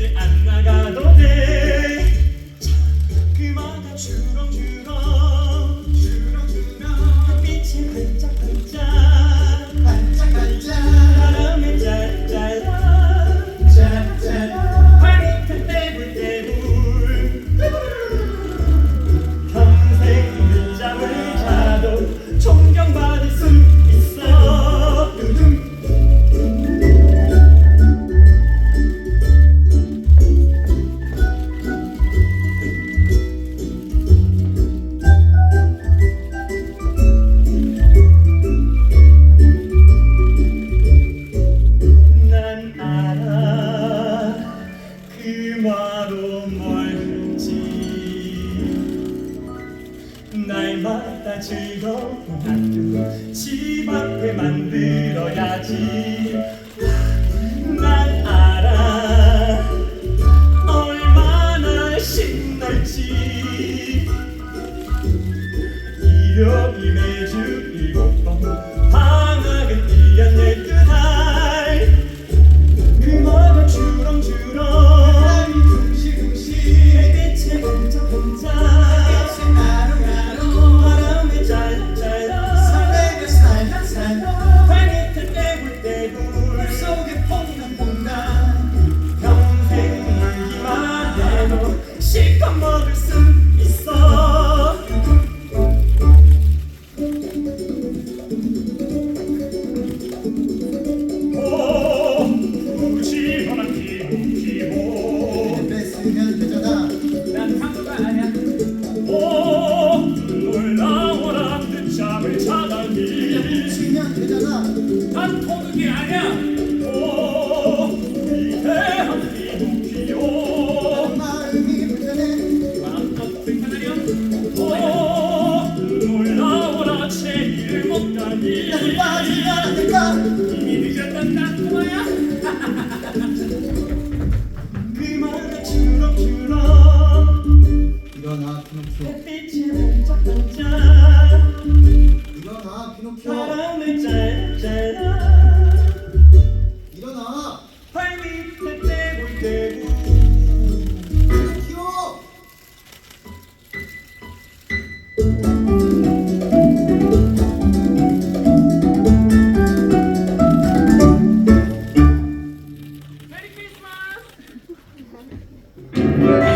절대 안 나가도 돼 그마가 주렁주렁 할지. 날마다 즐거운 학교 집 앞에 만들어야지 그만해 주렁 주렁 일어나 피노키오. 햇빛이 반짝반짝 일어나 피노키오. 바람을 잘 잘라